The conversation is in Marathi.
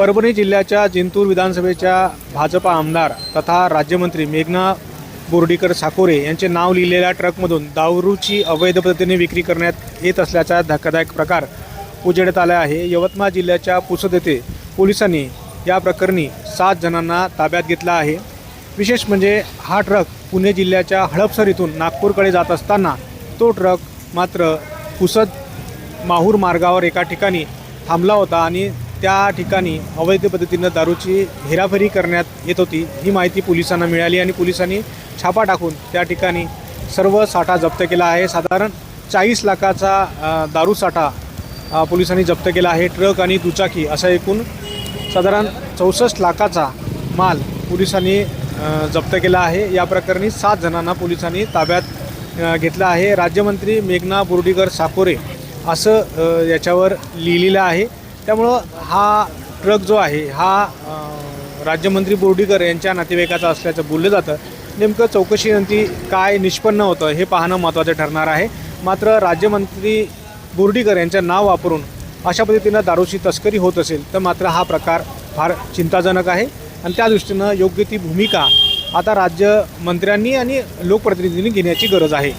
परभणी जिल्ह्याच्या जिंतूर विधानसभेच्या भाजपा आमदार तथा राज्यमंत्री मेघना बोर्डीकर साकोरे यांचे नाव लिहिलेल्या ट्रकमधून दारूची अवैध पद्धतीने विक्री करण्यात येत असल्याचा धक्कादायक प्रकार उजेडत आला आहे. यवतमाळ जिल्ह्याच्या पुसद येथे पोलिसांनी या प्रकरणी सात जणांना ताब्यात घेतला आहे. विशेष म्हणजे हा ट्रक पुणे जिल्ह्याच्या हडपसर इथून नागपूरकडे जात असताना तो ट्रक मात्र पुसद माहूर मार्गावर एका ठिकाणी थांबला होता आणि त्या ठिकाणी अवैध पद्धतीनं दारूची हेराफेरी करण्यात येत होती. ही माहिती पोलिसांना मिळाली आणि पोलिसांनी छापा टाकून त्या ठिकाणी सर्व साठा जप्त केला आहे. साधारण चाळीस लाखाचा दारू साठा पोलिसांनी जप्त केला आहे. ट्रक आणि दुचाकी असा एकूण साधारण चौसष्ट लाखाचा माल पोलिसांनी जप्त केला आहे. या प्रकरणी सात जणांना पोलिसांनी ताब्यात घेतलं आहे. राज्यमंत्री मेघना बोर्डीकर साकोरे असं याच्यावर लिहिलेलं आहे. त्यामुळं हा ट्रक जो आहे हा राज्यमंत्री बोर्डीकर यांच्या नातेवाईकाचा असल्याचं बोललं जातं. नेमकं चौकशीनंती काय निष्पन्न होतं हे पाहणं महत्त्वाचं ठरणार आहे. मात्र राज्यमंत्री बोर्डीकर यांचं नाव वापरून अशा पद्धतीनं दारूची तस्करी होत असेल तर मात्र हा प्रकार फार चिंताजनक आहे. आणि त्या दृष्टीनं योग्य ती भूमिका आता राज्यमंत्र्यांनी आणि लोकप्रतिनिधींनी घेण्याची गरज आहे.